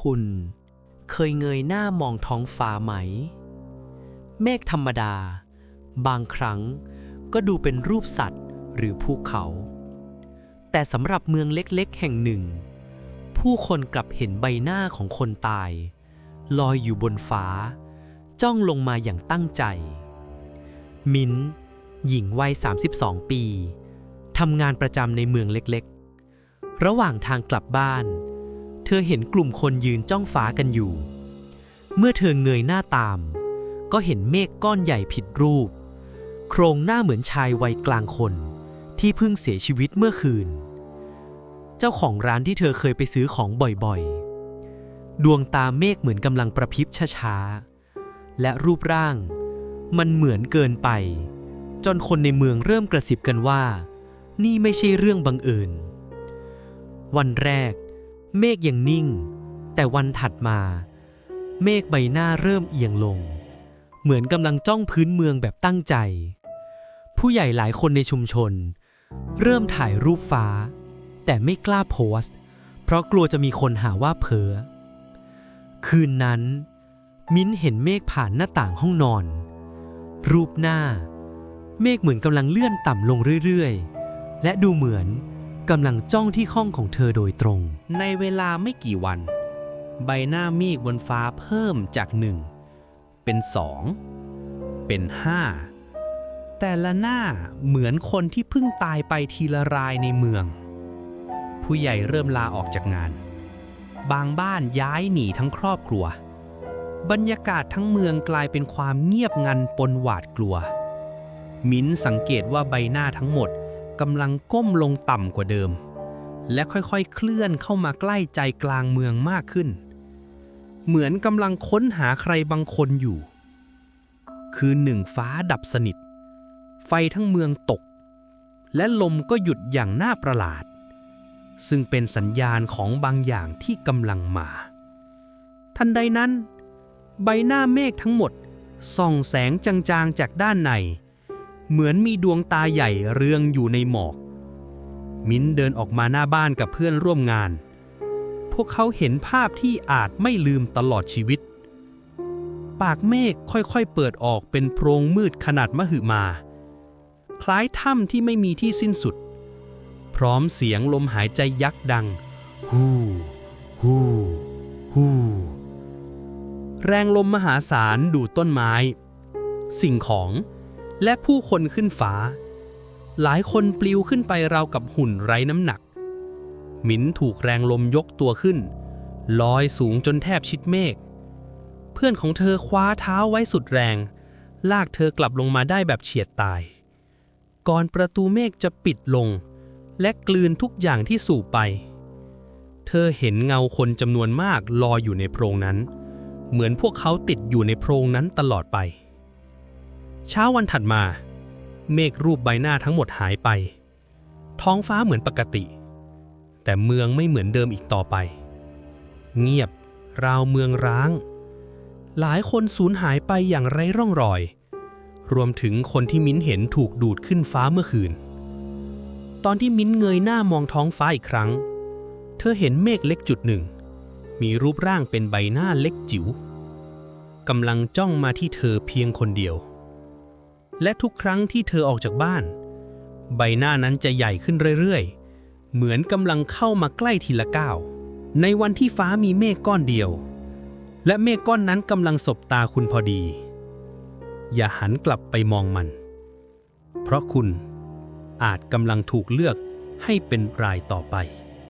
คุณ เคยเงยหน้ามองท้องฟ้าไหม เมฆธรรมดา บางครั้งก็ดูเป็นรูปสัตว์หรือภูเขา แต่สำหรับเมืองเล็กๆ แห่งหนึ่ง ผู้คนกลับเห็นใบหน้าของคนตาย ลอยอยู่บนฟ้า จ้องลงมาอย่างตั้งใจ มิ้น หญิงวัย 32 ปีทำงานประจำในเมืองเล็กๆ ระหว่างทางกลับบ้านเเธอเห็นกลุ่มคนยืนจ้องฟ้ากันอยู่ เมื่อเธอเงยหน้าตาม ก็เห็นเมฆก้อนใหญ่ผิดรูป โครงหน้าเหมือนชายวัยกลางคน ที่เพิ่งเสียชีวิตเมื่อคืน เจ้าของร้านที่เธอเคยไปซื้อของบ่อยๆ ดวงตาเมฆเหมือนกำลังประพริบช้าๆ และรูปร่าง มันเหมือนเกินไป จนคนในเมืองเริ่มกระซิบกันว่า นี่ไม่ใช่เรื่องบังเอิญวันแรก เมฆยังนิ่ง แต่วันถัดมา เมฆใบหน้าเริ่มเอียงลง เหมือนกำลังจ้องพื้นเมืองแบบตั้งใจ ผู้ใหญ่หลายคนในชุมชน เริ่มถ่ายรูปฟ้า แต่ไม่กล้าโพสต์ เพราะกลัวจะมีคนหาว่าเพ้อคืนนั้น มิ้นเห็นเมฆผ่านหน้าต่างห้องนอน รูปหน้า เมฆเหมือนกำลังเลื่อนต่ำลงเรื่อยๆ และดูเหมือน กำลังจ้องที่ห้องของเธอโดยตรง ในเวลาไม่กี่วัน ใบหน้าเมฆบนฟ้าเพิ่มจากหนึ่งเป็นสองเป็นห้าแต่ละหน้าเหมือนคนที่เพิ่งตายไปทีละรายในเมือง ผู้ใหญ่เริ่มลาออกจากงาน บางบ้านย้ายหนีทั้งครอบครัว บรรยากาศทั้งเมืองกลายเป็นความเงียบงันปนหวาดกลัว มิ้นสังเกตว่าใบหน้าทั้งหมด กำลังก้มลงต่ำกว่าเดิม และค่อยๆ เคลื่อนเข้ามาใกล้ใจกลางเมืองมากขึ้น เหมือนกำลังค้นหาใครบางคนอยู่ คืนหนึ่งฟ้าดับสนิท ไฟทั้งเมืองตก และลมก็หยุดอย่างน่าประหลาด ซึ่งเป็นสัญญาณของบางอย่างที่กำลังมา ทันใดนั้น ใบหน้าเมฆทั้งหมดส่องแสงจางๆจากด้านใน เหมือนมีดวงตาใหญ่เรืองอยู่ในหมอก มิ้นเดินออกมาหน้าบ้านกับเพื่อนร่วมงาน พวกเขาเห็นภาพที่อาจไม่ลืมตลอดชีวิต ปากเมฆค่อยๆเปิดออกเป็นโพรงมืดขนาดมหึมา คล้ายถ้ำที่ไม่มีที่สิ้นสุด พร้อมเสียงลมหายใจยักษ์ดัง ฮู้ฮู้ฮู้แรงลมมหาศาลดูดต้นไม้ สิ่งของ และผู้คนขึ้นฟ้า หลายคนปลิวขึ้นไปราวกับหุ่นไร้น้ำหนัก หมินถูกแรงลมยกตัวขึ้น ลอยสูงจนแทบชิดเมฆ เพื่อนของเธอคว้าเท้าไว้สุดแรง ลากเธอกลับลงมาได้แบบเฉียดตาย ก่อนประตูเมฆจะปิดลง และกลืนทุกอย่างที่สูบไป เธอเห็นเงาคนจำนวนมากลอยอยู่ในโพรงนั้น เหมือนพวกเขาติดอยู่ในโพรงนั้นตลอดไป เช้าวันถัดมา เมฆรูปใบหน้าทั้งหมดหายไป ท้องฟ้าเหมือนปกติ แต่เมืองไม่เหมือนเดิมอีกต่อไป เงียบ ราวเมืองร้าง หลายคนสูญหายไปอย่างไร้ร่องรอย รวมถึงคนที่มิ้นเห็นถูกดูดขึ้นฟ้าเมื่อคืน ตอนที่มิ้นเงยหน้ามองท้องฟ้าอีกครั้ง เธอเห็นเมฆเล็กจุดหนึ่ง มีรูปร่างเป็นใบหน้าเล็กจิ๋วกำลังจ้องมาที่เธอเพียงคนเดียว และทุกครั้งที่เธอออกจากบ้าน ใบหน้านั้นจะใหญ่ขึ้นเรื่อยๆ เหมือนกำลังเข้ามาใกล้ทีละก้าว ในวันที่ฟ้ามีเมฆก้อนเดียว และเมฆก้อนนั้นกำลังสบตาคุณพอดี อย่าหันกลับไปมองมัน เพราะคุณอาจกำลังถูกเลือกให้เป็นรายต่อไป